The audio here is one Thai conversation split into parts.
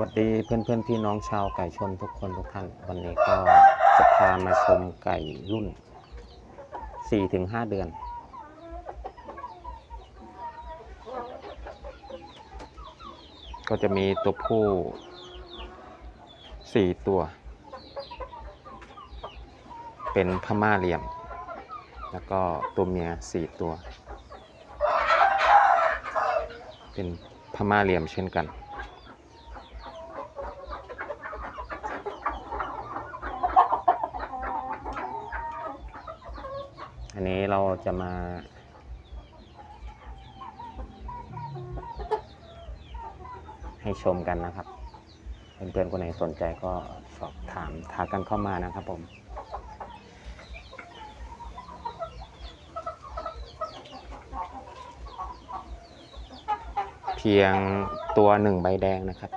วัสดีเพื่อนเพื่อนๆพี่น้องชาวไก่ชนทุกคนทุกท่าน วันนี้ก็จะพามาชมไก่รุ่น 4-5 เดือน ก็จะมีตัวผู้ 4 ตัว เป็นพม่าเหลี่ยม แล้วก็ตัวเมีย 4 ตัว เป็นพม่าเหลี่ยมเช่นกัน อันนี้เราจะมา ให้ชมกันนะครับ เพื่อนๆคนไหนสนใจก็สอบถามทักกันเข้ามานะครับผมเพียงตัวหนึ่งใบแดงนะครับ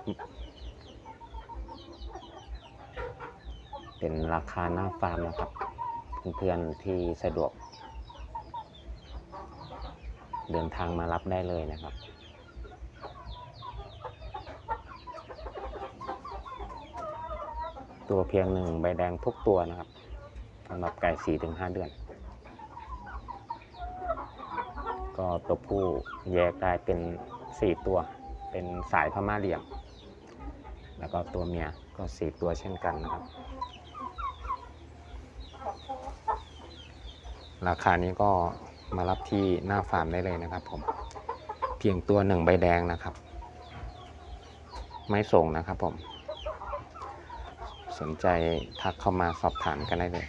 เป็นราคาหน้าฟาร์มนะครับ เพื่อนๆที่สะดวก เดินทางมารับได้เลยนะครับตัวเพียงหนึ่งใบแดงทุกตัวนะครับสำหรับไก่สี่ถึงห้าเดือน ก็ตัวผู้แยกได้เป็นสี่ตัว เป็นสายพม่าเหลี่ยม แล้วก็ตัวเมียก็สี่ตัวเช่นกันนะครับ ราคานี้ก็มารับที่หน้าฟาร์มได้เลยนะครับ ผมเพียงตัวหนึ่งใบแดงนะครับ ไม่ส่งนะครับผม สนใจทักเข้ามาสอบถามกันได้เลย